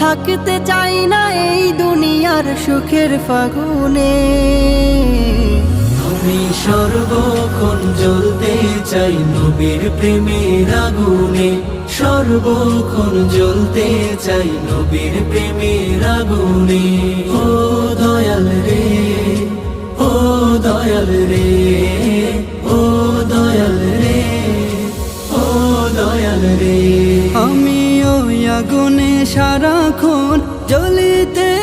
থাকতে চাই না এই দুনিয়ার সুখের ফাগুনে। আমি সর্বক্ষণ জ্বলতে চাই নবীর প্রেমের আগুনে। সর্বক্ষণ জ্বলতে চাই নবীর প্রেমের আগুনে। ও দয়াল রে ও দয়াল রে ও দয়াল রে ও দয়াল রে। আমি আগুনে সারাক্ষণ জ্বলিতে